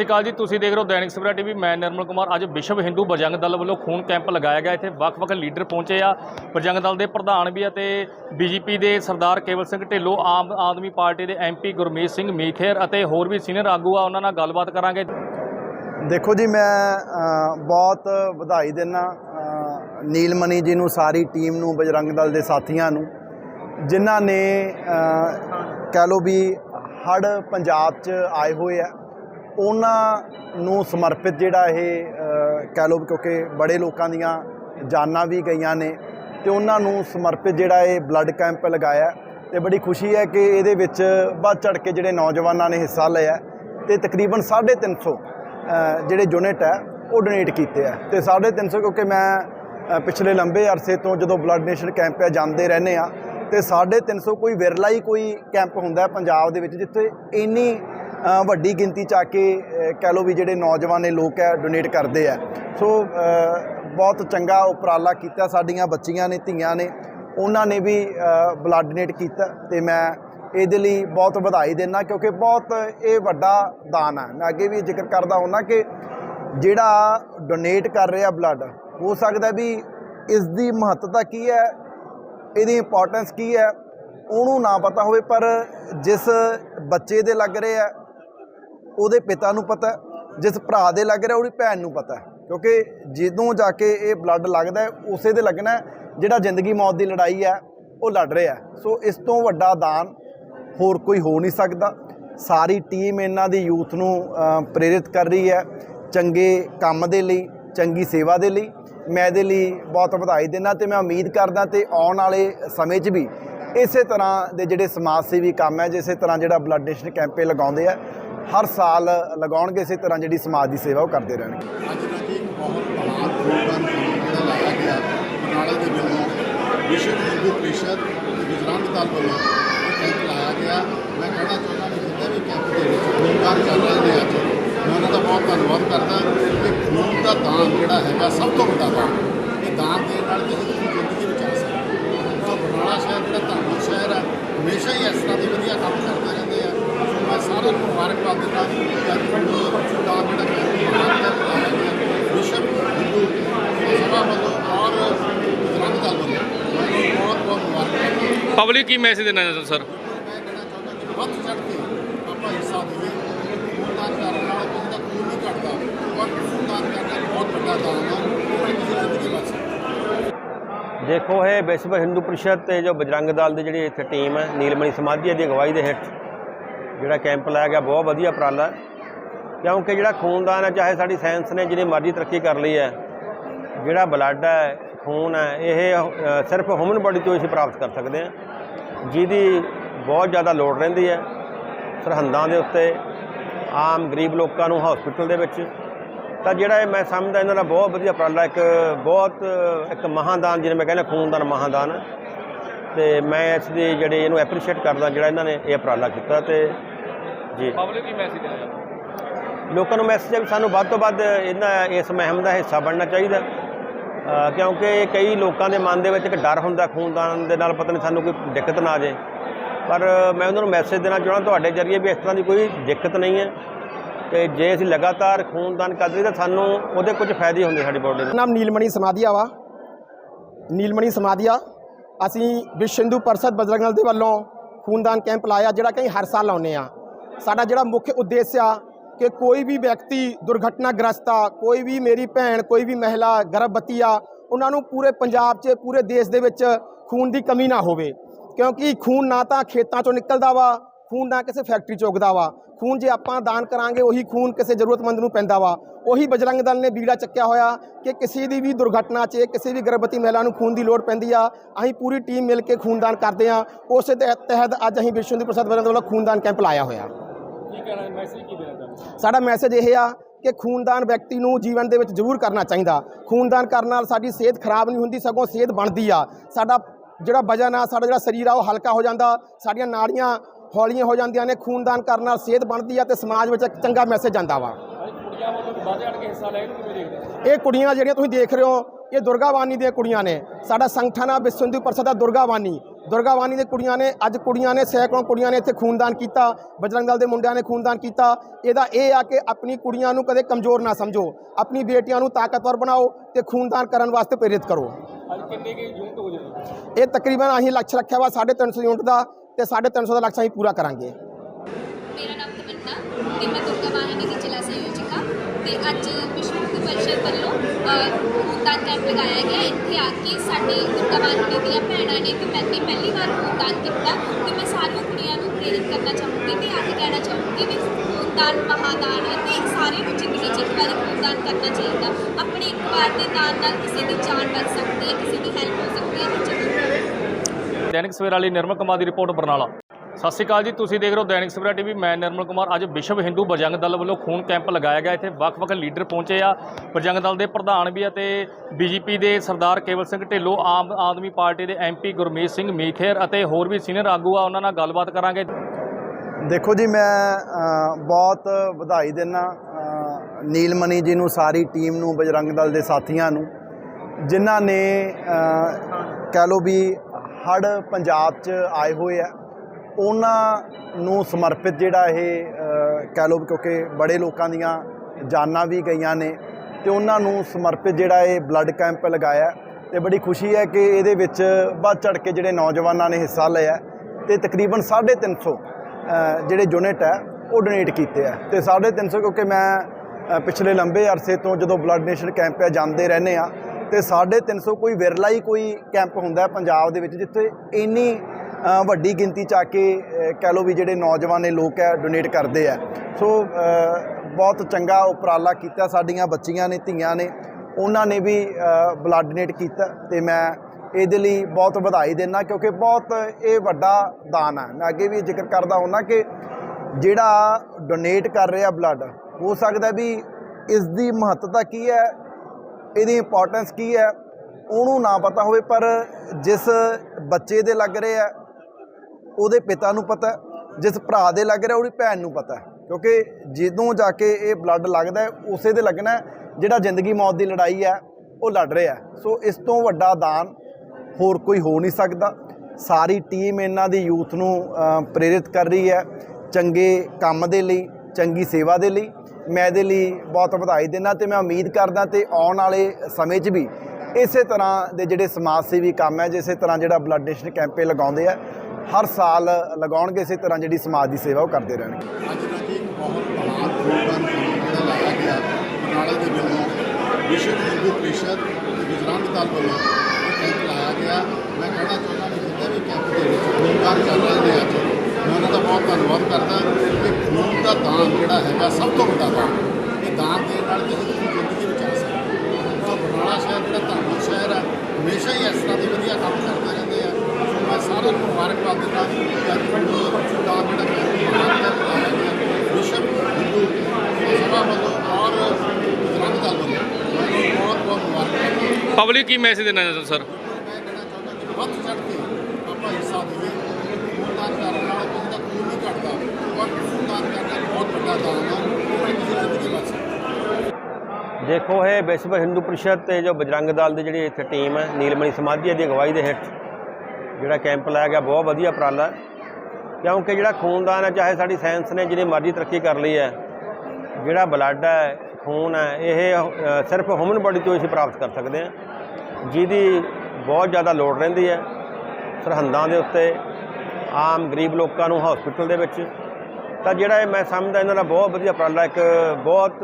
ਸ਼੍ਰੀ ਅਕਾਲ ਜੀ। ਤੁਸੀਂ ਦੇਖ ਰਹੇ ਹੋ ਦੈਨਿਕ ਸਵੇਰਾ ਟੀਵੀ। ਮੈਂ ਨਿਰਮਲ ਕੁਮਾਰ। ਅੱਜ ਵਿਸ਼ਵ ਹਿੰਦੂ ਬਜਰੰਗ ਦਲ ਵੱਲੋਂ ਖੂਨ ਕੈਂਪ ਲਗਾਇਆ ਗਿਆ। ਇੱਥੇ ਵੱਖ-ਵੱਖ ਲੀਡਰ ਪਹੁੰਚੇ ਆ। ਬਜਰੰਗ ਦਲ ਦੇ ਪ੍ਰਧਾਨ ਵੀ ਆ ਤੇ ਬੀਜੇਪੀ ਦੇ ਸਰਦਾਰ ਕੇਵਲ ਸਿੰਘ ਢਿੱਲੋਂ, ਆਮ ਆਦਮੀ ਪਾਰਟੀ ਦੇ ਐਮਪੀ ਗੁਰਮੀਤ ਸਿੰਘ ਮੀਥੇਰ ਅਤੇ ਹੋਰ ਵੀ ਸੀਨੀਅਰ ਆਗੂ ਆ। ਉਹਨਾਂ ਨਾਲ ਗੱਲਬਾਤ ਕਰਾਂਗੇ। ਦੇਖੋ ਜੀ, ਮੈਂ ਬਹੁਤ ਵਧਾਈ ਦਿੰਦਾ ਨੀਲਮਣੀ ਜੀ ਨੂੰ, ਸਾਰੀ ਟੀਮ ਨੂੰ, ਬਜਰੰਗ ਦਲ ਦੇ ਸਾਥੀਆਂ ਨੂੰ, ਜਿਨ੍ਹਾਂ ਨੇ ਕਹਿ ਲਓ ਵੀ ਹੜ ਪੰਜਾਬ 'ਚ ਆਏ ਹੋਏ ਆ। ਉਹਨਾਂ ਨੂੰ ਸਮਰਪਿਤ ਜਿਹੜਾ ਇਹ ਕਹਿ ਲਓ ਕਿਉਂਕਿ ਬੜੇ ਲੋਕਾਂ ਦੀਆਂ ਜਾਨਾਂ ਵੀ ਗਈਆਂ ਨੇ ਤੇ ਉਹਨਾਂ ਨੂੰ ਸਮਰਪਿਤ ਜਿਹੜਾ ਇਹ ਬਲੱਡ ਕੈਂਪ ਲਗਾਇਆ ਤੇ ਬੜੀ ਖੁਸ਼ੀ ਹੈ ਕਿ ਇਹਦੇ ਵਿੱਚ ਵੱਧ ਚੜ ਕੇ ਜਿਹੜੇ ਨੌਜਵਾਨਾਂ ਨੇ ਹਿੱਸਾ ਲਿਆ ਤੇ ਤਕਰੀਬਨ 350 ਅ, ਜਿਹੜੇ ਯੂਨਿਟ ਹੈ ਉਹ ਡੋਨੇਟ ਕੀਤੇ ਆ ਤੇ 350 ਕਿਉਂਕਿ ਮੈਂ ਪਿਛਲੇ ਲੰਬੇ ਅਰਸੇ ਤੋਂ ਜਦੋਂ ਬਲੱਡ ਡੋਨੇਸ਼ਨ ਕੈਂਪ ਆ ਜਾਂਦੇ ਰਹਿੰਦੇ ਆ ਤੇ 350 ਕੋਈ ਵਿਰਲਾ ਹੀ ਕੋਈ ਕੈਂਪ ਹੁੰਦਾ ਪੰਜਾਬ ਦੇ ਵਿੱਚ ਜਿੱਥੇ ਇੰਨੀ ਵੱਡੀ ਗਿਣਤੀ ਚ ਆ ਕੇ ਕਹਿ ਲਓ ਵੀ ਜਿਹੜੇ ਨੌਜਵਾਨ ਨੇ ਲੋਕ ਹੈ ਡੋਨੇਟ ਕਰਦੇ ਆ। ਸੋ ਬਹੁਤ ਚੰਗਾ ਉਪਰਾਲਾ ਕੀਤਾ ਸਾਡੀਆਂ ਬੱਚੀਆਂ ਨੇ ਧੀਆਂ ਨੇ। ਉਹਨਾਂ ਨੇ ਵੀ ਬਲੱਡ ਡੋਨੇਟ ਕੀਤਾ ਤੇ ਮੈਂ ਇਹਦੇ ਲਈ ਬਹੁਤ ਵਧਾਈ ਦੇਣਾ ਕਿਉਂਕਿ ਬਹੁਤ ਇਹ ਵੱਡਾ ਦਾਨ ਹੈ ਮੈਂ ਅੱਗੇ ਵੀ ਜ਼ਿਕਰ ਕਰਦਾ ਹੁੰਦਾ ਕਿ ਜਿਹੜਾ ਡੋਨੇਟ ਕਰ ਰਿਹਾ ਬਲੱਡ ਹੋ ਸਕਦਾ ਵੀ ਇਸ ਦੀ ਮਹੱਤਤਾ ਕੀ ਹੈ ਇਹਦੀ ਇੰਪੋਰਟੈਂਸ ਕੀ ਹੈ ਉਹਨੂੰ ਨਾ ਪਤਾ ਹੋਵੇ ਪਰ ਜਿਸ ਬੱਚੇ ਦੇ ਲੱਗ ਰਿਹਾ ਹੈ, ਉਹਦੇ ਪਿਤਾ ਨੂੰ ਪਤਾ ਜਿਸ ਭਰਾ ਦੇ ਲੱਗ ਰਿਹਾ, ਉਹਦੀ ਭੈਣ ਨੂੰ ਪਤਾ ਕਿਉਂਕਿ ਜਦੋਂ ਜਾ ਕੇ ਇਹ ਬਲੱਡ ਲੱਗਦਾ ਉਸੇ ਦੇ ਲੱਗਣਾ ਜਿਹੜਾ ਜ਼ਿੰਦਗੀ ਮੌਤ ਦੀ ਲੜਾਈ ਹੈ, ਉਹ ਲੜ ਰਿਹਾ ਸੋ ਇਸ ਤੋਂ ਵੱਡਾ ਦਾਨ ਹੋਰ ਕੋਈ ਹੋ ਨਹੀਂ ਸਕਦਾ। ਸਾਰੀ ਟੀਮ ਇਹਨਾਂ ਦੀ ਯੂਥ ਨੂੰ ਪ੍ਰੇਰਿਤ ਕਰ ਰਹੀ ਹੈ ਚੰਗੇ ਕੰਮ ਦੇ ਲਈ, ਚੰਗੀ ਸੇਵਾ ਦੇ ਲਈ। ਮੈਂ ਇਹਦੇ ਲਈ ਬਹੁਤ ਵਧਾਈ ਦਿੰਦਾ ਤੇ ਮੈਂ ਉਮੀਦ ਕਰਦਾ ਤੇ ਆਉਣ ਵਾਲੇ ਸਮੇਂ 'ਚ ਵੀ ਇਸੇ ਤਰ੍ਹਾਂ ਦੇ ਜਿਹੜੇ ਸਮਾਜ ਸੇਵੀ ਕੰਮ ਹੈ, ਜਿਸੇ ਤਰ੍ਹਾਂ ਜਿਹੜਾ ਬਲੱਡ ਡੋਨੇਸ਼ਨ ਕੈਂਪੇ ਲਗਾਉਂਦੇ ਆ ਹਰ ਸਾਲ ਲਗਾਉਣਗੇ ਇਸੇ ਤਰ੍ਹਾਂ ਜਿਹੜੀ ਸਮਾਜ ਦੀ ਸੇਵਾ ਉਹ ਕਰਦੇ ਰਹਿਣਗੇ। ਅੱਜ ਦਾ ਜੀ ਇੱਕ ਬਹੁਤ ਮਹਾਨ ਪ੍ਰੋਗਰਾਮ, ਜਿਹੜਾ ਲਾਇਆ ਗਿਆ ਬਰਨਾਲੇ ਦੇ ਵੱਲੋਂ ਵਿਸ਼ਵ ਹਿੰਦੂ ਪਰਿਸ਼ਦ ਤੇ ਗੁਜਰਾਤ ਦਲ ਵੱਲੋਂ ਕੈਂਪ ਲਾਇਆ ਗਿਆ। ਮੈਂ ਕਹਿਣਾ ਚਾਹੁੰਦਾ ਕਿ ਜਿੰਨੇ ਵੀ ਕੈਂਪ ਦੇ ਵਿੱਚ ਖੂਨਦਾਨ ਚੱਲ ਰਹੇ ਨੇ ਅੱਜ, ਮੈਂ ਉਹਨਾਂ ਦਾ ਬਹੁਤ ਧੰਨਵਾਦ ਕਰਦਾ। ਕਿ ਖੂਨ ਦਾ ਦਾਨ ਜਿਹੜਾ ਹੈਗਾ, ਸਭ ਤੋਂ ਵੱਡਾ ਦਾਨ, ਇਹ ਦਾਨ ਦੇਣ ਨਾਲ ਕਿਸੇ ਦੀ ਜ਼ਿੰਦਗੀ ਬਚਾ ਸਕਦਾ ਸੋ ਬਰਨਾਲਾ ਸ਼ਹਿਰ ਜਿਹੜਾ ਧਾਰਮਿਕ ਸ਼ਹਿਰ ਹੈ ਹਮੇਸ਼ਾ ਹੀ ਇਸ ਤਰ੍ਹਾਂ ਦੇ ਵਧੀਆ ਕੰਮ ਕਰਦੇ ਰਹਿੰਦੇ ਆ ਸੋ ਮੈਂ ਸਾਰਿਆਂ ਨੂੰ ਮੁਬਾਰਕਬਾਦ ਦਿੰਦਾ ਕਿ ਅੱਜ ਖੂਨਦਾਨ ਜਿਹੜਾ ਕੈਂਪ ਮਹਾਨ ਕੈਂਪ ਲਾਇਆ ਗਿਆ ਵਿਸ਼ਵ ਹਿੰਦੂ ਸਭਾ ਵੱਲੋਂ ਔਰ ਗੁਜਰਾਤ ਦਲ ਵੱਲੋਂ ਮੈਨੂੰ ਬਹੁਤ ਬਹੁਤ ਮੁਬਾਰਕਬਾਦ ਕੀ ਮੈਸੇਜ ਦੇਣਾ ਚਾਹੁੰਦੇ ਸਰ ਵੱਧ ਚੜ੍ਹ ਕੇ ਆਪਾਂ ਹਿੱਸਾ ਦਈਏ ਖੂਨਦਾਨ ਕਰਨ ਨਾਲ ਕਿਸੇ ਦਾ ਖੂਨ ਨਹੀਂ ਘਟਦਾ ਔਰ ਖੂਨਦਾਨ ਕਰਨਾ ਬਹੁਤ ਵੱਡਾ ਦਾਨ ਹੈ ਉਹ ਜ਼ਿੰਦਗੀ ਬਚ ਦੇਖੋ, ਇਹ ਵਿਸ਼ਵ ਹਿੰਦੂ ਪਰਿਸ਼ਦ ਤੇ ਜੋ ਬਜਰੰਗ ਦਲ ਦੀ ਜਿਹੜੀ ਇੱਥੇ ਟੀਮ ਹੈ, ਨੀਲਮਣੀ ਸਮਾਧੀ ਦੀ ਅਗਵਾਈ ਦੇ ਹੇਠ ਜਿਹੜਾ ਕੈਂਪ ਲਾਇਆ ਗਿਆ, ਬਹੁਤ ਵਧੀਆ ਉਪਰਾਲਾ ਹੈ। ਕਿਉਂਕਿ ਜਿਹੜਾ ਖੂਨਦਾਨ ਹੈ, ਚਾਹੇ ਸਾਡੀ ਸਾਇੰਸ ਨੇ ਜਿੰਨੀ ਮਰਜ਼ੀ ਤਰੱਕੀ ਕਰ ਲਈ ਹੈ, ਜਿਹੜਾ ਬਲੱਡ ਹੈ, ਖੂਨ ਹੈ, ਇਹ ਸਿਰਫ ਹਿਊਮਨ ਬੋਡੀ ਤੋਂ ਹੀ ਅਸੀਂ ਪ੍ਰਾਪਤ ਕਰ ਸਕਦੇ ਹਾਂ। ਜਿਹਦੀ ਬਹੁਤ ਜ਼ਿਆਦਾ ਲੋੜ ਰਹਿੰਦੀ ਹੈ। ਸਰਹੰਦਾਂ ਦੇ ਉੱਤੇ ਆਮ ਗਰੀਬ ਲੋਕਾਂ ਨੂੰ ਹਸਪੀਟਲ ਦੇ ਵਿੱਚ। ਤਾਂ ਜਿਹੜਾ ਇਹ ਮੈਂ ਸਮਝਦਾ ਇਹਨਾਂ ਦਾ ਬਹੁਤ ਵਧੀਆ ਉਪਰਾਲਾ ਇੱਕ ਬਹੁਤ ਇੱਕ ਮਹਾਦਾਨ ਜਿਹਨੇ ਮੈਂ ਕਹਿੰਦਾ ਖੂਨਦਾਨ ਮਹਾਦਾਨ। ਤੇ ਮੈਂ ਇਸ ਦੀ ਜਿਹੜੀ ਇਹਨੂੰ ਐਪਰੀਸ਼ੀਏਟ ਕਰਦਾ ਜਿਹੜਾ ਇਹਨਾਂ ਨੇ ਇਹ ਉਪਰਾਲਾ ਕੀਤਾ ਤੇ ਜੀ। ਪਬਲਿਕ ਕੀ ਮੈਸੇਜ ਦੇਣਾ ਲੋਕਾਂ ਨੂੰ ਮੈਸੇਜ ਹੈ ਵੀ ਸਾਨੂੰ ਵੱਧ ਤੋਂ ਵੱਧ ਇਹਨਾਂ ਇਸ ਮੁਹਿੰਮ ਦਾ ਹਿੱਸਾ ਬਣਨਾ ਚਾਹੀਦਾ। ਕਿਉਂਕਿ ਕਈ ਲੋਕਾਂ ਦੇ ਮਨ ਦੇ ਵਿੱਚ ਇੱਕ ਡਰ ਹੁੰਦਾ ਖੂਨਦਾਨ ਦੇ ਨਾਲ ਪਤਾ ਨਹੀਂ ਸਾਨੂੰ ਕੋਈ ਦਿੱਕਤ ਨਾ ਆ ਜੇ ਪਰ ਮੈਂ ਉਹਨਾਂ ਨੂੰ ਮੈਸੇਜ ਦੇਣਾ ਚਾਹੁੰਦਾ ਤੁਹਾਡੇ ਜਰੀਏ ਵੀ ਇਸ ਤਰ੍ਹਾਂ ਦੀ ਕੋਈ ਦਿੱਕਤ ਨਹੀਂ ਹੈ ਤੇ ਜੇ ਅਸੀਂ ਲਗਾਤਾਰ ਖੂਨਦਾਨ ਕਰਦੇ ਤਾਂ ਸਾਨੂੰ ਉਹਦੇ ਕੁਝ ਫਾਇਦੇ ਹੁੰਦੇ ਸਾਡੀ ਬੋਡੀ ਦੇ। ਨਾਮ ਨੀਲਮਣੀ ਸਮਾਧੀਆ ਵਾ। ਨੀਲਮਣੀ ਸਮਾਧੀਆ, ਅਸੀਂ ਵਿਸ਼ਵ ਹਿੰਦੂ ਪਰਿਸ਼ਦ ਬਜਰੰਗ ਦਲ ਦੇ ਵੱਲੋਂ ਖੂਨਦਾਨ ਕੈਂਪ ਲਾਇਆ, ਜਿਹੜਾ ਕਈ ਹਰ ਸਾਲ ਲਾਉਂਦੇ ਆ ਸਾਡਾ ਜਿਹੜਾ ਮੁੱਖ ਉਦੇਸ਼ ਆ ਕਿ ਕੋਈ ਵੀ ਵਿਅਕਤੀ ਦੁਰਘਟਨਾਗ੍ਰਸਤ ਆ, ਕੋਈ ਵੀ ਮੇਰੀ ਭੈਣ, ਕੋਈ ਵੀ ਮਹਿਲਾ ਗਰਭਵਤੀ ਆ, ਉਹਨਾਂ ਨੂੰ ਪੂਰੇ ਪੰਜਾਬ 'ਚ, ਪੂਰੇ ਦੇਸ਼ ਦੇ ਵਿੱਚ ਖੂਨ ਦੀ ਕਮੀ ਨਾ ਹੋਵੇ। ਕਿਉਂਕਿ ਖੂਨ ਨਾ ਤਾਂ ਖੇਤਾਂ 'ਚੋਂ ਨਿਕਲਦਾ ਵਾ, ਖੂਨ ਨਾ ਕਿਸੇ ਫੈਕਟਰੀ 'ਚ ਉੱਗਦਾ ਵਾ। ਖੂਨ ਜੇ ਆਪਾਂ ਦਾਨ ਕਰਾਂਗੇ, ਉਹੀ ਖੂਨ ਕਿਸੇ ਜ਼ਰੂਰਤਮੰਦ ਨੂੰ ਪੈਂਦਾ ਵਾ। ਉਹੀ ਬਜਰੰਗ ਦਲ ਨੇ ਬੀੜਾ ਚੱਕਿਆ ਹੋਇਆ ਕਿ ਕਿਸੇ ਦੀ ਵੀ ਦੁਰਘਟਨਾ 'ਚ, ਕਿਸੇ ਵੀ ਗਰਭਵਤੀ ਮਹਿਲਾ ਨੂੰ ਖੂਨ ਦੀ ਲੋੜ ਪੈਂਦੀ ਆ, ਅਸੀਂ ਪੂਰੀ ਟੀਮ ਮਿਲ ਕੇ ਖੂਨਦਾਨ ਕਰਦੇ ਆ। ਉਸੇ ਦੇ ਤਹਿਤ ਅੱਜ ਅਸੀਂ ਵਿਸ਼ਵ ਹਿੰਦੂ ਪ੍ਰਸਾਦ ਬਜਰੰਗ ਦਲ ਵੱਲੋਂ ਖੂਨਦਾਨ ਕੈਂਪ ਲਾਇਆ ਹੋਇਆ। ਕੀ ਕਹਿਣਾ ਮੈਸੇਜ ਕੀ ਦੇਣਾ ਚਾਹੁੰਦੇ ਸਾਡਾ ਮੈਸੇਜ ਇਹ ਆ ਕਿ ਖੂਨਦਾਨ ਵਿਅਕਤੀ ਨੂੰ ਜੀਵਨ ਦੇ ਵਿੱਚ ਜ਼ਰੂਰ ਕਰਨਾ ਚਾਹੀਦਾ। ਖੂਨਦਾਨ ਕਰਨ ਨਾਲ ਸਾਡੀ ਸਿਹਤ ਖਰਾਬ ਨਹੀਂ ਹੁੰਦੀ ਸਗੋਂ ਸਿਹਤ ਬਣਦੀ ਆ। ਸਾਡਾ ਜਿਹੜਾ ਵਜਨ ਆ ਸਾਡਾ ਜਿਹੜਾ ਸਰੀਰ ਆ ਉਹ ਹਲਕਾ ਹੋ ਜਾਂਦਾ ਸਾਡੀਆਂ ਨਾੜੀਆਂ ਹੌਲੀਆਂ ਹੋ ਜਾਂਦੀਆਂ ਨੇ। ਖੂਨਦਾਨ ਕਰਨ ਨਾਲ ਸਿਹਤ ਬਣਦੀ ਆ ਤੇ ਸਮਾਜ ਵਿੱਚ ਇੱਕ ਚੰਗਾ ਮੈਸੇਜ ਜਾਂਦਾ ਵਾ। ਇਹ ਕੁੜੀਆਂ ਜਿਹੜੀਆਂ ਤੁਸੀਂ ਦੇਖ ਰਹੇ ਹੋ ਇਹ ਦੁਰਗਾ ਬਾਨੀ ਦੀਆਂ ਕੁੜੀਆਂ ਨੇ। ਸਾਡਾ ਸੰਗਠਨ ਆ ਵਿਸ਼ਵ ਹਿੰਦੂ ਪਰਿਸ਼ਦ ਦਾ ਦੁਰਗਾ ਦੁਰਗਾਵਾਨੀ ਦੇ ਕੁੜੀਆਂ ਨੇ ਅੱਜ ਕੁੜੀਆਂ ਨੇ ਸੈਂਕੜੋਂ ਕੁੜੀਆਂ ਨੇ ਇੱਥੇ ਖੂਨਦਾਨ ਕੀਤਾ ਬਜਰੰਗ ਦਲ ਦੇ ਮੁੰਡਿਆਂ ਨੇ ਖੂਨਦਾਨ ਕੀਤਾ। ਇਹਦਾ ਇਹ ਆ ਕਿ ਆਪਣੀ ਕੁੜੀਆਂ ਨੂੰ ਕਦੇ ਕਮਜ਼ੋਰ ਨਾ ਸਮਝੋ। ਆਪਣੀ ਬੇਟੀਆਂ ਨੂੰ ਤਾਕਤਵਰ ਬਣਾਓ ਤੇ ਖੂਨਦਾਨ ਕਰਨ ਵਾਸਤੇ ਪ੍ਰੇਰਿਤ ਕਰੋ। ਅੱਜ ਕਿੰਨੇ ਕੀ ਯੂਨਿਟ ਹੋ ਜਾਵੇ ਇਹ ਤਕਰੀਬਨ ਅਸੀਂ ਲਕਸ਼ ਰੱਖਿਆ ਵਾ 350 ਯੂਨਿਟ ਦਾ ਤੇ 350 ਦਾ ਲਕਸ਼ ਅਸੀਂ ਪੂਰਾ ਕਰਾਂਗੇ। ਮੇਰਾ ਨਾਮ ਤੇ ਮੈਂ ਦੁਰਗਾ ਵਾਹਿਨੀ ਦੀ ਜ਼ਿਲ੍ਹਾ ਸੰਯੋਜਿਕਾ ਤੇ ਅੱਜ ਵਿਸ਼ਵ ਹਿੰਦੂ ਪਰਿਸ਼ਦ ਵੱਲੋਂ ਖੂਨਦਾਨ ਕੈਂਪ ਲਗਾਇਆ ਗਿਆ। ਇੱਥੇ ਆ ਕੇ ਸਾਡੀ ਦੀਆਂ ਭੈਣਾਂ ਨੇ ਤੇ ਮੈਂ ਵੀ ਪਹਿਲੀ ਵਾਰ ਖੂਨਦਾਨ ਕੀਤਾ ਤੇ ਮੈਂ ਸਾਰੀਆਂ ਕੁੜੀਆਂ ਨੂੰ ਪ੍ਰੇਰਿਤ ਕਰਨਾ ਚਾਹੂੰਗੀ ਤੇ ਆਹ ਕਹਿਣਾ ਚਾਹੂੰਗੀ ਵੀ ਖੂਨਦਾਨ, ਮਹਾਦਾਨ ਹੈ ਤੇ ਸਾਰਿਆਂ ਨੂੰ ਜ਼ਿੰਦਗੀ 'ਚ ਇੱਕ ਵਾਰੀ ਖੂਨਦਾਨ ਕਰਨਾ ਚਾਹੀਦਾ। ਆਪਣੇ ਇੱਕ ਵਾਰ ਦੇ ਦਾਨ ਨਾਲ ਕਿਸੇ ਦੀ ਜਾਨ ਬਚ ਸਕਦੀ ਹੈ, ਕਿਸੇ ਦੀ ਹੈਲਪ ਹੋ ਸਕਦੀ ਹੈ। ਦੈਨਿਕ ਸਵੇਰਾ ਲਈ ਨਿਰਮਲ ਕੁਮਾਰ ਦੀ ਰਿਪੋਰਟ ਬਰਨਾਲਾ। ਸਤਿ ਸ਼੍ਰੀ ਅਕਾਲ ਜੀ, ਤੁਸੀਂ ਦੇਖ ਰਹੇ ਹੋ ਦੈਨਿਕ ਸਵੇਰਾ ਟੀਵੀ, ਮੈਂ ਨਿਰਮਲ ਕੁਮਾਰ। ਅੱਜ ਵਿਸ਼ਵ ਹਿੰਦੂ ਬਜਰੰਗ ਦਲ ਵੱਲੋਂ ਖੂਨ ਕੈਂਪ ਲਗਾਇਆ ਗਿਆ। ਇੱਥੇ ਵੱਖ-ਵੱਖ ਲੀਡਰ ਪਹੁੰਚੇ ਆ। ਬਜਰੰਗ ਦਲ ਦੇ ਪ੍ਰਧਾਨ ਵੀ ਆ ਤੇ ਬੀਜੇਪੀ ਦੇ ਸਰਦਾਰ ਕੇਵਲ ਸਿੰਘ ਢਿੱਲੋਂ, ਆਮ ਆਦਮੀ ਪਾਰਟੀ ਦੇ ਐਮਪੀ ਗੁਰਮੀਤ ਸਿੰਘ ਮੀਥੇਰ ਅਤੇ ਹੋਰ ਵੀ ਸੀਨੀਅਰ ਆਗੂ ਆ, ਉਹਨਾਂ ਨਾਲ ਗੱਲਬਾਤ ਕਰਾਂਗੇ। ਦੇਖੋ ਜੀ, ਮੈਂ ਬਹੁਤ ਵਧਾਈ ਦਿੰਦਾ ਨੀਲਮਣੀ ਜੀ ਨੂੰ, ਸਾਰੀ ਟੀਮ ਨੂੰ, ਬਜਰੰਗ ਦਲ ਦੇ ਸਾਥੀਆਂ ਨੂੰ, ਜਿਨ੍ਹਾਂ ਨੇ ਕਹਿ ਲਓ ਵੀ ਹੜ ਪੰਜਾਬ 'ਚ ਆਏ ਹੋਏ ਆ। ਉਹਨਾਂ ਨੂੰ ਸਮਰਪਿਤ ਜਿਹੜਾ ਇਹ ਕਹਿ ਲਓ ਕਿਉਂਕਿ ਬੜੇ ਲੋਕਾਂ ਦੀਆਂ ਜਾਨਾਂ ਵੀ ਗਈਆਂ ਨੇ ਤੇ ਉਹਨਾਂ ਨੂੰ ਸਮਰਪਿਤ ਜਿਹੜਾ ਇਹ ਬਲੱਡ ਕੈਂਪ ਲਗਾਇਆ ਤੇ ਬੜੀ ਖੁਸ਼ੀ ਹੈ ਕਿ ਇਹਦੇ ਵਿੱਚ ਵੱਧ ਚੜ ਕੇ ਜਿਹੜੇ ਨੌਜਵਾਨਾਂ ਨੇ ਹਿੱਸਾ ਲਿਆ ਤੇ ਤਕਰੀਬਨ 350 ਅ, ਜਿਹੜੇ ਯੂਨਿਟ ਹੈ ਉਹ ਡੋਨੇਟ ਕੀਤੇ ਆ ਤੇ 350 ਕਿਉਂਕਿ ਮੈਂ ਪਿਛਲੇ ਲੰਬੇ ਅਰਸੇ ਤੋਂ ਜਦੋਂ ਬਲੱਡ ਡੋਨੇਸ਼ਨ ਕੈਂਪ ਆ ਜਾਂਦੇ ਰਹਿੰਦੇ ਆ ਤੇ 350 ਕੋਈ ਵਿਰਲਾ ਹੀ ਕੋਈ ਕੈਂਪ ਹੁੰਦਾ ਪੰਜਾਬ ਦੇ ਵਿੱਚ ਜਿੱਥੇ ਇੰਨੀ ਵੱਡੀ ਗਿਣਤੀ ਚ ਆ ਕੇ ਕਹਿ ਲਓ ਵੀ ਜਿਹੜੇ ਨੌਜਵਾਨ ਨੇ ਲੋਕ ਹੈ ਡੋਨੇਟ ਕਰਦੇ ਆ। ਸੋ ਬਹੁਤ ਚੰਗਾ ਉਪਰਾਲਾ ਕੀਤਾ ਸਾਡੀਆਂ ਬੱਚੀਆਂ ਨੇ ਧੀਆਂ ਨੇ। ਉਹਨਾਂ ਨੇ ਵੀ ਬਲੱਡ ਡੋਨੇਟ ਕੀਤਾ ਤੇ ਮੈਂ ਇਹਦੇ ਲਈ ਬਹੁਤ ਵਧਾਈ ਦਿੰਦਾ ਕਿਉਂਕਿ ਬਹੁਤ ਇਹ ਵੱਡਾ ਦਾਨ ਹੈ ਮੈਂ ਅੱਗੇ ਵੀ ਜ਼ਿਕਰ ਕਰਦਾ ਹੁੰਦਾ ਕਿ ਜਿਹੜਾ ਡੋਨੇਟ ਕਰ ਰਿਹਾ ਬਲੱਡ ਹੋ ਸਕਦਾ ਵੀ ਇਸ ਦੀ ਮਹੱਤਤਾ ਕੀ ਹੈ ਇਹਦੀ ਇੰਪੋਰਟੈਂਸ ਕੀ ਹੈ ਉਹਨੂੰ ਨਾ ਪਤਾ ਹੋਵੇ ਪਰ ਜਿਸ ਬੱਚੇ ਦੇ ਲੱਗ ਰਿਹਾ ਹੈ, ਉਹਦੇ ਪਿਤਾ ਨੂੰ ਪਤਾ ਜਿਸ ਭਰਾ ਦੇ ਲੱਗ ਰਿਹਾ, ਉਹਦੀ ਭੈਣ ਨੂੰ ਪਤਾ ਕਿਉਂਕਿ ਜਦੋਂ ਜਾ ਕੇ ਇਹ ਬਲੱਡ ਲੱਗਦਾ ਉਸੇ ਦੇ ਲੱਗਣਾ ਜਿਹੜਾ ਜ਼ਿੰਦਗੀ ਮੌਤ ਦੀ ਲੜਾਈ ਹੈ, ਉਹ ਲੜ ਰਿਹਾ ਸੋ ਇਸ ਤੋਂ ਵੱਡਾ ਦਾਨ ਹੋਰ ਕੋਈ ਹੋ ਨਹੀਂ ਸਕਦਾ। ਸਾਰੀ ਟੀਮ ਇਹਨਾਂ ਦੀ ਯੂਥ ਨੂੰ ਪ੍ਰੇਰਿਤ ਕਰ ਰਹੀ ਹੈ ਚੰਗੇ ਕੰਮ ਦੇ ਲਈ, ਚੰਗੀ ਸੇਵਾ ਦੇ ਲਈ। ਮੈਂ ਇਹਦੇ ਲਈ ਬਹੁਤ ਵਧਾਈ ਦਿੰਦਾ ਤੇ ਮੈਂ ਉਮੀਦ ਕਰਦਾ ਤੇ ਆਉਣ ਵਾਲੇ ਸਮੇਂ 'ਚ ਵੀ ਇਸੇ ਤਰ੍ਹਾਂ ਦੇ ਜਿਹੜੇ ਸਮਾਜ ਸੇਵੀ ਕੰਮ ਹੈ, ਜਿਸੇ ਤਰ੍ਹਾਂ ਜਿਹੜਾ ਬਲੱਡ ਡੋਨੇਸ਼ਨ ਕੈਂਪੇ ਲਗਾਉਂਦੇ ਆ ਹਰ ਸਾਲ ਲਗਾਉਣਗੇ ਇਸੇ ਤਰ੍ਹਾਂ ਜਿਹੜੀ ਸਮਾਜ ਦੀ ਸੇਵਾ ਉਹ ਕਰਦੇ ਰਹਿਣਗੇ। ਅੱਜ ਦਾ ਜੀ ਇੱਕ ਬਹੁਤ ਮਹਾਨ ਖੂਨਦਾਨ ਜਿਹੜਾ ਲਾਇਆ ਗਿਆ ਬਰਨਾਲੇ ਦੇ ਵੱਲੋਂ ਵਿਸ਼ਵ ਹਿੰਦੂ ਪਰਿਸ਼ਦ ਤੇ ਗੁਜਰਾਤ ਦਲ ਵੱਲੋਂ ਕੈਂਪ ਲਾਇਆ ਗਿਆ। ਮੈਂ ਕਹਿਣਾ ਚਾਹੁੰਦਾ ਕਿ ਜਿੰਨੇ ਵੀ ਕੈਂਪ ਦੇ ਵਿੱਚ ਖੂਨਦਾਨ ਚੱਲ ਰਹੇ ਨੇ ਅੱਜ, ਮੈਂ ਉਹਨਾਂ ਦਾ ਬਹੁਤ ਧੰਨਵਾਦ ਕਰਦਾ। ਕਿ ਖੂਨ ਦਾ ਦਾਨ ਜਿਹੜਾ ਹੈਗਾ, ਸਭ ਤੋਂ ਵੱਡਾ ਦਾਨ, ਇਹ ਦਾਨ ਦੇਣ ਨਾਲ ਕਿਸੇ ਦੀ ਜ਼ਿੰਦਗੀ ਬਚਾ ਸਕਦਾ ਸੋ ਬਰਨਾਲਾ ਸ਼ਹਿਰ ਜਿਹੜਾ ਧਾਰਮਿਕ ਸ਼ਹਿਰ ਹੈ ਹਮੇਸ਼ਾ ਹੀ ਇਸ ਤਰ੍ਹਾਂ ਦੇ ਵਧੀਆ ਕੰਮ ਕਰਦੇ ਰਹਿੰਦੇ ਆ ਸੋ ਮੈਂ ਸਾਰਿਆਂ ਨੂੰ ਮੁਬਾਰਕਬਾਦ ਦਿੰਦਾ ਕਿ ਅੱਜ ਖੂਨਦਾਨ ਜਿਹੜਾ ਕੈਂਪ ਮਹਾਨ ਕੈਂਪ ਲਾਇਆ ਗਿਆ ਵਿਸ਼ਵ ਹਿੰਦੂ ਸਭਾ ਵੱਲੋਂ ਔਰ ਗੁਜਰਾਤ ਦਲ ਵੱਲੋਂ ਮੈਨੂੰ ਬਹੁਤ ਬਹੁਤ ਮੁਬਾਰਕਬਾਦ ਪਬਲਿਕ ਕੀ ਮੈਸੇਜ ਦੇਣਾ ਚਾਹੁੰਦੇ ਸਰ ਵੱਧ ਚੜ੍ਹ ਕੇ ਆਪਾਂ ਹਿੱਸਾ ਦਈਏ ਖੂਨਦਾਨ ਕਰਨ ਨਾਲ ਕਿਸੇ ਦਾ ਖੂਨ ਨਹੀਂ ਘਟਦਾ ਔਰ ਖੂਨਦਾਨ ਕਰਨਾ ਬਹੁਤ ਵੱਡਾ ਦਾਨ ਹੈ ਉਹ ਜ਼ਿੰਦਗੀ ਬਚ ਦੇਖੋ ਇਹ ਵਿਸ਼ਵ ਹਿੰਦੂ ਪਰਿਸ਼ਦ ਤੇ ਜੋ ਬਜਰੰਗ ਦਲ ਦੀ ਜਿਹੜੀ ਇੱਥੇ ਟੀਮ ਹੈ, ਨੀਲਮਣੀ ਸਮਾਧੀ ਦੀ ਅਗਵਾਈ ਦੇ ਹੇਠ ਜਿਹੜਾ ਕੈਂਪ ਲਾਇਆ ਗਿਆ, ਬਹੁਤ ਵਧੀਆ ਉਪਰਾਲਾ ਕਿਉਂਕਿ ਜਿਹੜਾ ਖੂਨਦਾਨ ਹੈ, ਚਾਹੇ ਸਾਡੀ ਸਾਇੰਸ ਨੇ ਜਿੰਨੀ ਮਰਜ਼ੀ ਤਰੱਕੀ ਕਰ ਲਈ ਹੈ, ਜਿਹੜਾ ਬਲੱਡ ਹੈ, ਖੂਨ ਹੈ, ਇਹ ਸਿਰਫ ਹਿਊਮਨ ਬੋਡੀ ਤੋਂ ਹੀ ਅਸੀਂ ਪ੍ਰਾਪਤ ਕਰ ਸਕਦੇ ਹਾਂ। ਜਿਹਦੀ ਬਹੁਤ ਜ਼ਿਆਦਾ ਲੋੜ ਰਹਿੰਦੀ ਹੈ ਸਰਹੰਦਾਂ ਦੇ ਉੱਤੇ ਆਮ ਗਰੀਬ ਲੋਕਾਂ ਨੂੰ ਹਸਪੀਟਲ ਦੇ ਵਿੱਚ। ਤਾਂ ਜਿਹੜਾ ਇਹ ਮੈਂ ਸਮਝਦਾ ਇਹਨਾਂ ਦਾ ਬਹੁਤ ਵਧੀਆ ਉਪਰਾਲਾ ਇੱਕ ਬਹੁਤ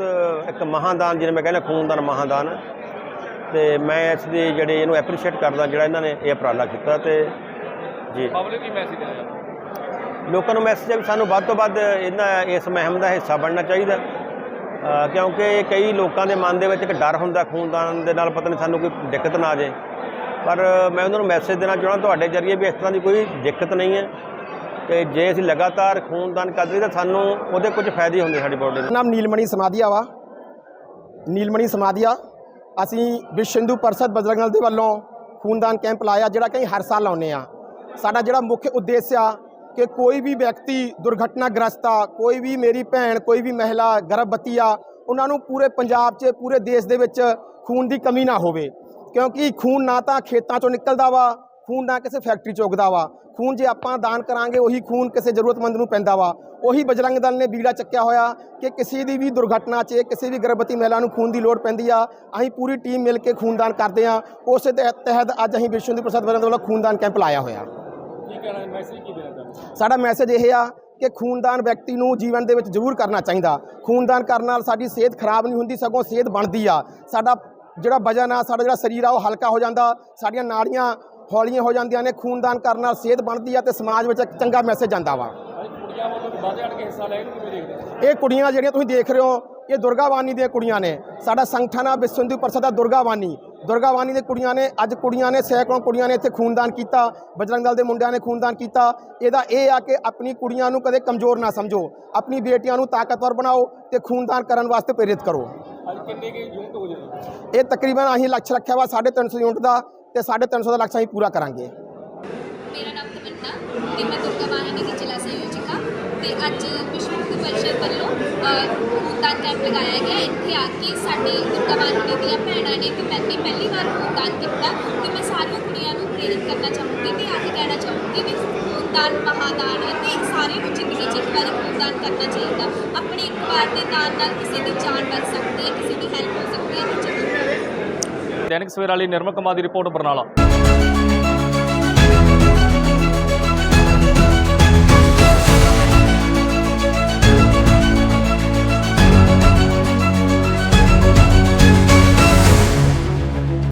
ਇੱਕ ਮਹਾਦਾਨ ਜਿਹਨੇ ਮੈਂ ਕਹਿੰਦਾ ਖੂਨਦਾਨ ਮਹਾਦਾਨ। ਤੇ ਮੈਂ ਇਸ ਦੀ ਜਿਹੜੀ ਇਹਨੂੰ ਐਪਰੀਸ਼ੀਏਟ ਕਰਦਾ ਜਿਹੜਾ ਇਹਨਾਂ ਨੇ ਇਹ ਉਪਰਾਲਾ ਕੀਤਾ ਤੇ ਜੀ। ਪਬਲਿਕ ਕੀ ਮੈਸੇਜ ਦੇਣਾ ਲੋਕਾਂ ਨੂੰ ਮੈਸੇਜ ਹੈ ਵੀ ਸਾਨੂੰ ਵੱਧ ਤੋਂ ਵੱਧ ਇਹਨਾਂ ਇਸ ਮੁਹਿੰਮ ਦਾ ਹਿੱਸਾ ਬਣਨਾ ਚਾਹੀਦਾ। ਕਿਉਂਕਿ ਕਈ ਲੋਕਾਂ ਦੇ ਮਨ ਦੇ ਵਿੱਚ ਇੱਕ ਡਰ ਹੁੰਦਾ ਖੂਨਦਾਨ ਦੇ ਨਾਲ ਪਤਾ ਨਹੀਂ ਸਾਨੂੰ ਕੋਈ ਦਿੱਕਤ ਨਾ ਆ ਜਾਏ। ਪਰ ਮੈਂ ਉਹਨਾਂ ਨੂੰ ਮੈਸੇਜ ਦੇਣਾ ਚਾਹੁੰਦਾ ਤੁਹਾਡੇ ਜਰੀਏ ਵੀ ਇਸ ਤਰ੍ਹਾਂ ਦੀ ਕੋਈ ਦਿੱਕਤ ਨਹੀਂ ਹੈ ਤੇ ਜੇ ਅਸੀਂ ਲਗਾਤਾਰ ਖੂਨਦਾਨ ਕਰਦੇ ਤਾਂ ਸਾਨੂੰ ਉਹਦੇ ਕੁਝ ਫਾਇਦੇ ਹੁੰਦੇ ਸਾਡੀ ਬੋਡੀ ਨੂੰ ਨਾਮ ਨੀਲਮਣੀ ਸਮਾਧੀਆ ਵਾ। ਨੀਲਮਣੀ ਸਮਾਧੀਆ, ਅਸੀਂ ਵਿਸ਼ਵ ਹਿੰਦੂ ਪਰਿਸ਼ਦ ਬਜਰੰਗ ਦਲ ਦੇ ਵੱਲੋਂ ਖੂਨਦਾਨ ਕੈਂਪ ਲਾਇਆ, ਜਿਹੜਾ ਕਿ ਅਸੀਂ ਹਰ ਸਾਲ ਲਾਉਂਦੇ ਆ ਸਾਡਾ ਜਿਹੜਾ ਮੁੱਖ ਉਦੇਸ਼ ਆ ਕਿ ਕੋਈ ਵੀ ਵਿਅਕਤੀ ਦੁਰਘਟਨਾਗ੍ਰਸਤ ਆ, ਕੋਈ ਵੀ ਮੇਰੀ ਭੈਣ, ਕੋਈ ਵੀ ਮਹਿਲਾ ਗਰਭਵਤੀ ਆ, ਉਹਨਾਂ ਨੂੰ ਪੂਰੇ ਪੰਜਾਬ 'ਚ, ਪੂਰੇ ਦੇਸ਼ ਦੇ ਵਿੱਚ ਖੂਨ ਦੀ ਕਮੀ ਨਾ ਹੋਵੇ। ਕਿਉਂਕਿ ਖੂਨ ਨਾ ਤਾਂ ਖੇਤਾਂ 'ਚੋਂ ਨਿਕਲਦਾ ਵਾ, ਖੂਨ ਨਾ ਕਿਸੇ ਫੈਕਟਰੀ 'ਚ ਉੱਗਦਾ ਵਾ। ਖੂਨ ਜੇ ਆਪਾਂ ਦਾਨ ਕਰਾਂਗੇ, ਉਹੀ ਖੂਨ ਕਿਸੇ ਜ਼ਰੂਰਤਮੰਦ ਨੂੰ ਪੈਂਦਾ ਵਾ। ਉਹੀ ਬਜਰੰਗ ਦਲ ਨੇ ਬੀੜਾ ਚੱਕਿਆ ਹੋਇਆ ਕਿ ਕਿਸੇ ਦੀ ਵੀ ਦੁਰਘਟਨਾ 'ਚ, ਕਿਸੇ ਵੀ ਗਰਭਵਤੀ ਮਹਿਲਾ ਨੂੰ ਖੂਨ ਦੀ ਲੋੜ ਪੈਂਦੀ ਆ, ਅਸੀਂ ਪੂਰੀ ਟੀਮ ਮਿਲ ਕੇ ਖੂਨਦਾਨ ਕਰਦੇ ਆ। ਉਸੇ ਦੇ ਤਹਿਤ ਅੱਜ ਅਸੀਂ ਵਿਸ਼ਵ ਦੀ ਪ੍ਰਸਾਦ ਬਜਰੰਗ ਦਲ ਵੱਲੋਂ ਖੂਨਦਾਨ ਕੈਂਪ ਲਾਇਆ ਹੋਇਆ। ਕੀ ਕਹਿਣਾ ਮੈਸੇਜ ਕੀ ਦੇਣਾ ਚਾਹੁੰਦੇ ਸਾਡਾ ਮੈਸੇਜ ਇਹ ਆ ਕਿ ਖੂਨਦਾਨ ਵਿਅਕਤੀ ਨੂੰ ਜੀਵਨ ਦੇ ਵਿੱਚ ਜ਼ਰੂਰ ਕਰਨਾ ਚਾਹੀਦਾ। ਖੂਨਦਾਨ ਕਰਨ ਨਾਲ ਸਾਡੀ ਸਿਹਤ ਖਰਾਬ ਨਹੀਂ ਹੁੰਦੀ ਸਗੋਂ ਸਿਹਤ ਬਣਦੀ ਆ। ਸਾਡਾ ਜਿਹੜਾ ਵਜਨ ਆ ਸਾਡਾ ਜਿਹੜਾ ਸਰੀਰ ਆ ਉਹ ਹਲਕਾ ਹੋ ਜਾਂਦਾ ਸਾਡੀਆਂ ਨਾੜੀਆਂ ਹੌਲੀਆਂ ਹੋ ਜਾਂਦੀਆਂ ਨੇ। ਖੂਨਦਾਨ ਕਰਨ ਨਾਲ ਸਿਹਤ ਬਣਦੀ ਆ ਤੇ ਸਮਾਜ ਵਿੱਚ ਇੱਕ ਚੰਗਾ ਮੈਸੇਜ ਜਾਂਦਾ ਵਾ। ਇਹ ਕੁੜੀਆਂ ਜਿਹੜੀਆਂ ਤੁਸੀਂ ਦੇਖ ਰਹੇ ਹੋ ਇਹ ਦੁਰਗਾਵਾਨੀ ਦੀਆਂ ਕੁੜੀਆਂ ਨੇ। ਸਾਡਾ ਸੰਗਠਨ ਆ ਵਿਸ਼ਵ ਪ੍ਰਸਦ ਦਾ ਦੁਰਗਾਵਾਨੀ। ਦੁਰਗਾਵਾਨੀ ਦੇ ਕੁੜੀਆਂ ਨੇ ਅੱਜ ਕੁੜੀਆਂ ਨੇ ਸੈਂਕੜੋਂ ਕੁੜੀਆਂ ਨੇ ਇੱਥੇ ਖੂਨਦਾਨ ਕੀਤਾ ਬਜਰੰਗ ਦਲ ਦੇ ਮੁੰਡਿਆਂ ਨੇ ਖੂਨਦਾਨ ਕੀਤਾ। ਇਹਦਾ ਇਹ ਆ ਕਿ ਆਪਣੀ ਕੁੜੀਆਂ ਨੂੰ ਕਦੇ ਕਮਜ਼ੋਰ ਨਾ ਸਮਝੋ। ਆਪਣੀ ਬੇਟੀਆਂ ਨੂੰ ਤਾਕਤਵਰ ਬਣਾਓ ਤੇ ਖੂਨਦਾਨ ਕਰਨ ਵਾਸਤੇ ਪ੍ਰੇਰਿਤ ਕਰੋ। ਅੱਜ ਕਿੰਨੇ ਕੀ ਯੂਨਿਟ ਹੋ ਜਾਵੇ ਇਹ ਤਕਰੀਬਨ ਅਸੀਂ ਲਕਸ਼ ਰੱਖਿਆ ਵਾ 350 ਯੂਨਿਟ ਦਾ ਤੇ 350 ਦਾ ਲਕਸ਼ ਅਸੀਂ ਪੂਰਾ ਕਰਾਂਗੇ। ਮੇਰਾ ਨਾਮ ਤੇ ਮੈਂ ਦੁਰਗਾ ਵਾਹਿਨੀ ਦੀ ਜ਼ਿਲ੍ਹਾ ਸੰਯੋਜਿਕਾ ਤੇ ਅੱਜ ਵਿਸ਼ਵ ਪਰਿਸ਼ਦ ਵੱਲੋਂ ਖੂਨਦਾਨ ਕੈਂਪ ਲਗਾਇਆ ਗਿਆ। ਇੱਥੇ ਆ ਕੇ ਸਾਡੀ ਦੁਰਗਾ ਦੀਆਂ ਭੈਣਾਂ ਨੇ ਤੇ ਮੈਂ ਪਹਿਲੀ ਵਾਰ ਖੂਨਦਾਨ ਕੀਤਾ ਤੇ ਮੈਂ ਸਾਰੀਆਂ ਕੁੜੀਆਂ ਨੂੰ ਪ੍ਰੇਰਿਤ ਕਰਨਾ ਚਾਹੂੰਗੀ ਤੇ ਆਹ ਕਹਿਣਾ ਚਾਹੂੰਗੀ ਵੀ ਖੂਨਦਾਨ ਮਹਾਦਾਨ ਹੈ ਤੇ ਸਾਰਿਆਂ ਨੂੰ ਜ਼ਿੰਦਗੀ 'ਚ ਇੱਕ ਵਾਰੀ ਖੂਨਦਾਨ ਕਰਨਾ ਚਾਹੀਦਾ। ਆਪਣੇ ਇੱਕ ਵਾਰ ਦੇ ਦਾਨ ਨਾਲ ਕਿਸੇ ਦੀ ਜਾਨ ਬਚ ਸਕਦੀ ਹੈ, ਕਿਸੇ ਦੀ ਹੈਲਪ ਹੋ ਸਕਦੀ ਹੈ। ਦੈਨਿਕ ਸਵੇਰਾ ਲਈ ਨਿਰਮਲ ਕੁਮਾਰ ਦੀ ਰਿਪੋਰਟ ਬਰਨਾਲਾ।